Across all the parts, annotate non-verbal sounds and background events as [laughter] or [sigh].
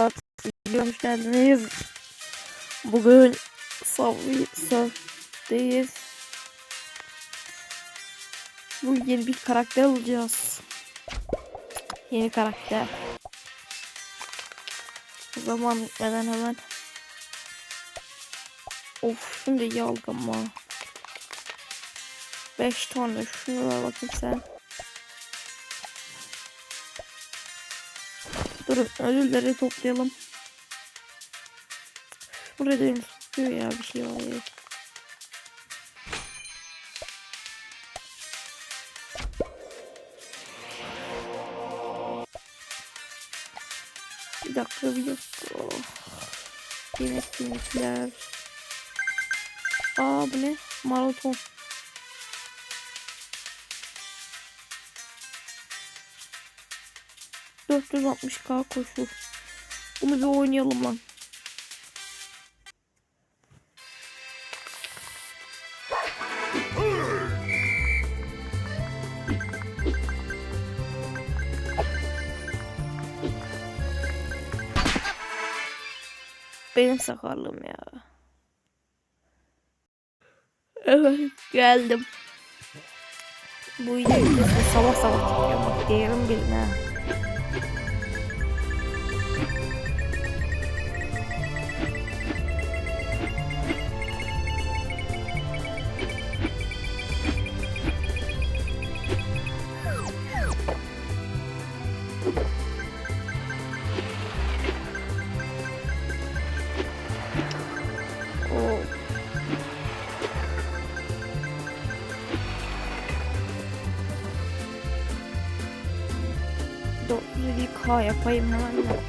Murat Hoş geldiniz. Bugün Savvi Surf'teyiz. Bugün yeni bir karakter alacağız. Yeni karakter. O zaman gitmeden hemen. Of şimdi iyi aldık ama. 5 tane şunu ver bakayım sen. Durun ödülleri toplayalım. Burada ödül tutuyor ya bir şey var ya. Bir dakika bir dakika. Yemek yemekler. Aa bu ne? Maraton. ...460k koşu. Bunu bir oynayalım lan. Benim sakarlığım ya. Evet geldim. Bu yine sabah sabah çıkıyor bak diyelim gelin Dokuz bir K yapayım hemen de.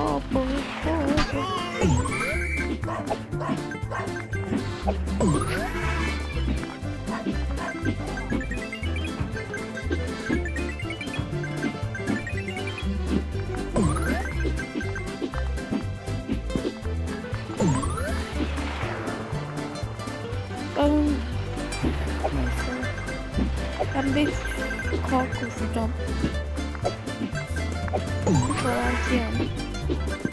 Oh, boy. you [laughs]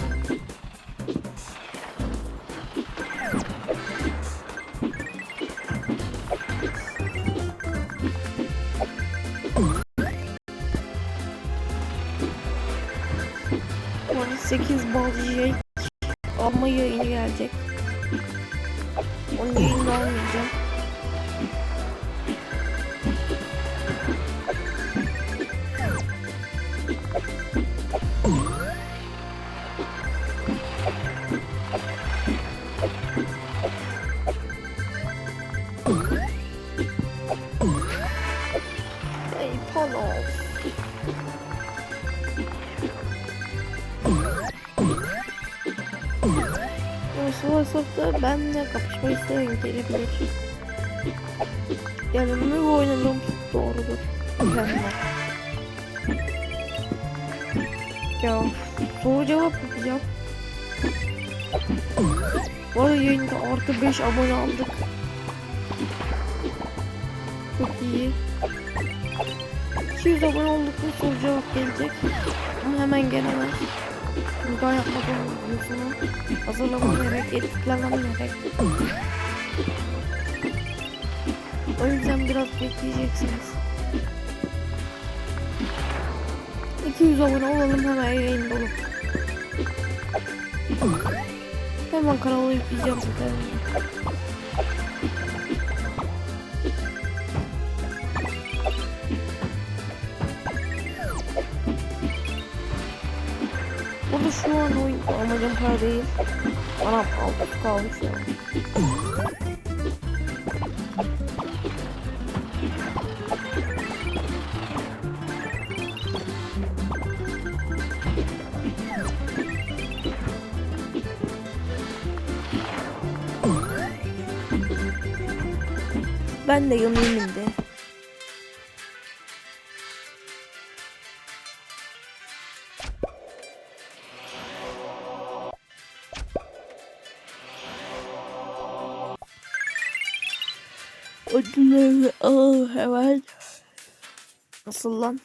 benimle kapışma isteyen gelebilir. Yanımda oynadığım doğrudur. Ya soru cevap yapacağım. Bu arada yayında artı 5 abone aldık. Çok iyi. 200 abone olduk mu cevap gelecek. Ama hemen gelemez. Daha yapmadan videosunu editlemem gerek. O yüzden biraz bekleyeceksiniz. 200 abone olalım hemen yayında olur. Hemen kanala yükleyeceğim zaten. Aslında şu an oyun amacım para değil. Anam altı kalmış ya. Ben de yanayım de. Hemen. Nasıl lan?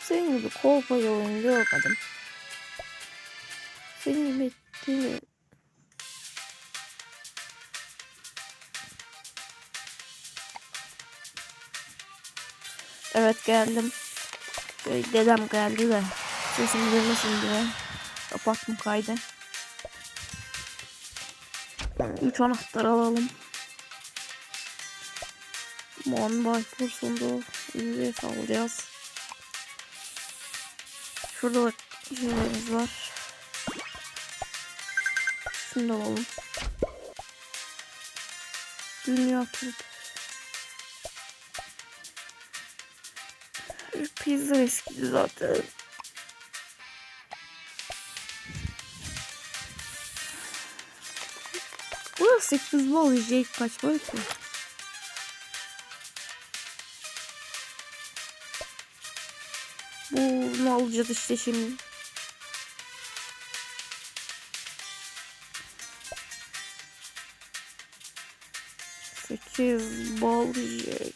Senin gibi kolpayı oyun görmedim. Senin gibi değil? Evet geldim. Dedem geldi de sesim duymasın diye kapattım kaydı. Üç anahtar alalım. Mon Baykur sonunda ücret alacağız. Şurada bak şeylerimiz var. Şunu da alalım. Dünya turu. Pizza eskidi zaten. 8 bol yiyecek kaç var ki? Bunu alacağız işte şimdi. Sekiz bal yiyecek.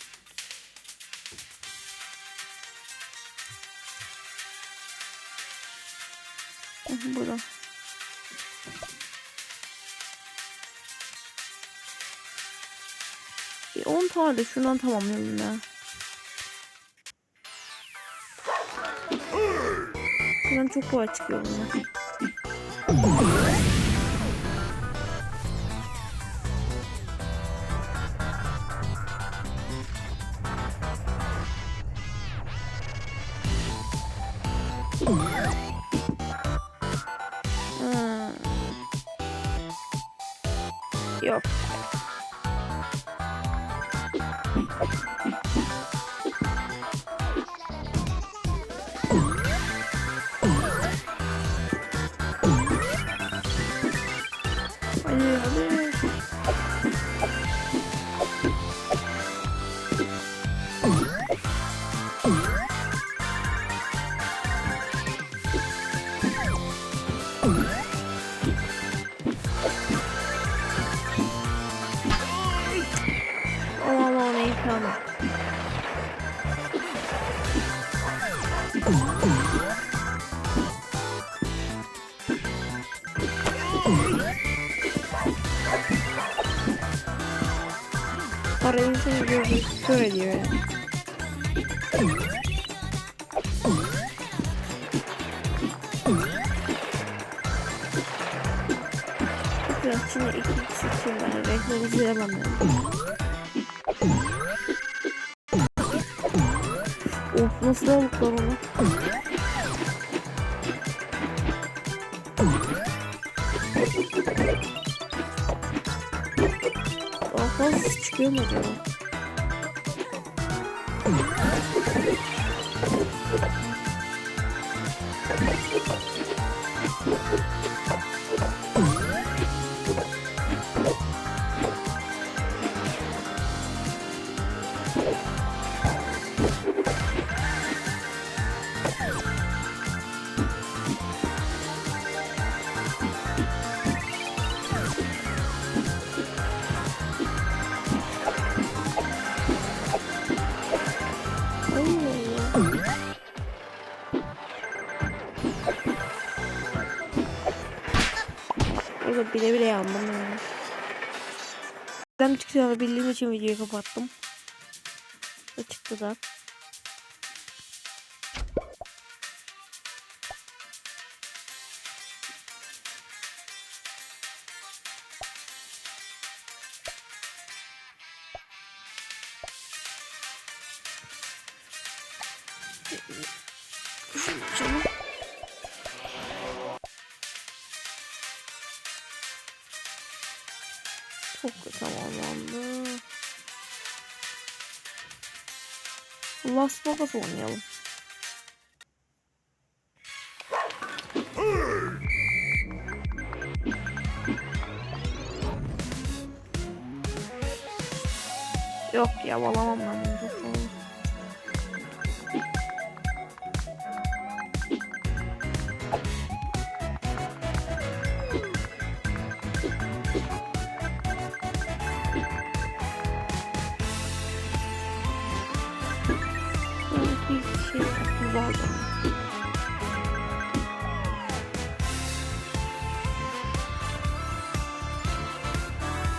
Aha, Burada. Bir 10 tane de şundan tamamlayalım ya. Şuradan çok kolay çıkıyor bunlar. Hmm. Allah ne ikram et. Parayı seni gözü kör ediyor ya. Biraz şimdi iki iki seçeyim ben. Reklamı izleyemem. Of nasıl aldıklar onu? Daha fazla çıkıyor mu acaba? Ben çıkacağını bildiğim için videoyu kapattım. Çıktı da. çok tamamlandı. Las Vegas oynayalım. Yok ya alamam ben bunu.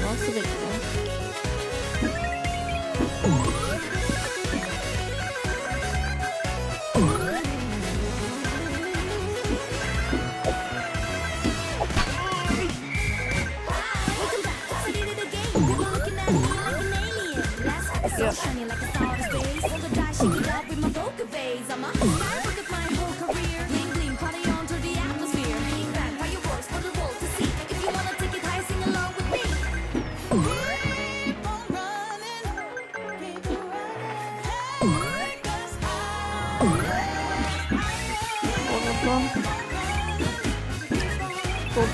もうすぐ行す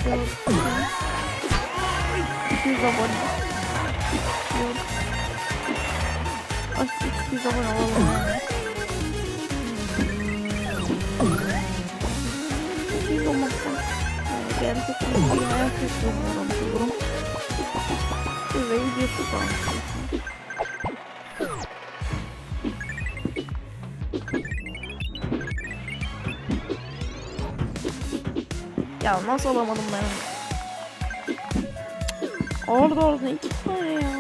Topu 200 abone Yok. Ay 200 abone olalım yani. 200 olmazsa yani gerçekten bir hayal kırıklığına uğramış olurum. Bir de videosu falan. Ya nasıl alamadım ben onu? Orada orada iki tane ya.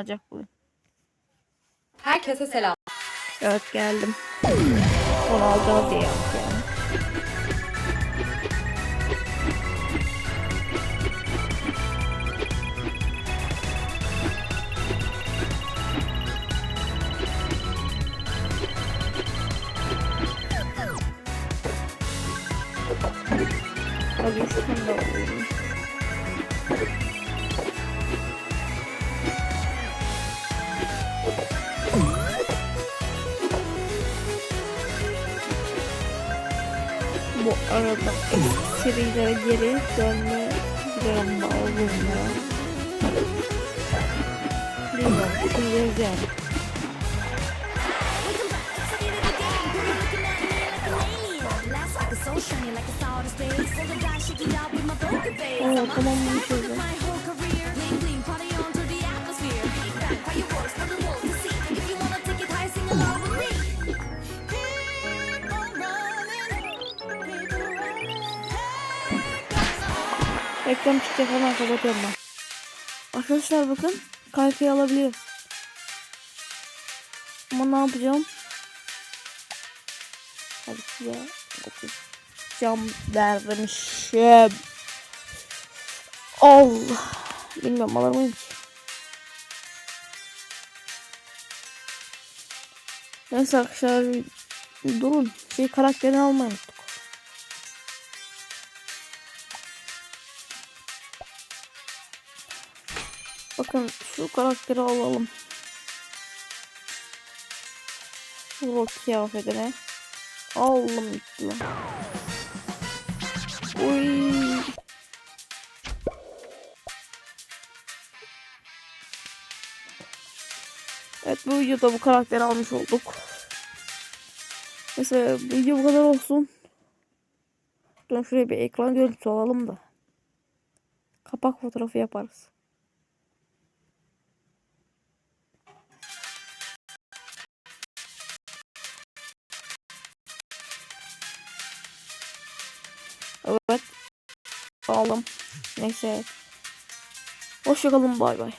Alınacak bu. Herkese selam. Evet geldim. Onu alacağız diye yaptı yani. Hadi şu the dice shake it up with my poker face. Oo, tamam bunu çözdüm. Reklam çıkacak hemen kapatıyorum ben. Arkadaşlar bakın kaykayı alabiliyoruz. Ama ne yapacağım? Hadi size okuyacağım dermişim. Allah. Bilmiyorum alır mıyım ki? Neyse arkadaşlar durun. Şey karakterini almayı Bakın şu karakteri alalım. O kıyafetine. Aldım gitti lan. Evet bu videoda bu karakteri almış olduk. Bu video bu kadar olsun. Dur şuraya bir ekran görüntüsü alalım da. Kapak fotoğrafı yaparız. Aldım. Neyse. Hoşçakalın bay bay.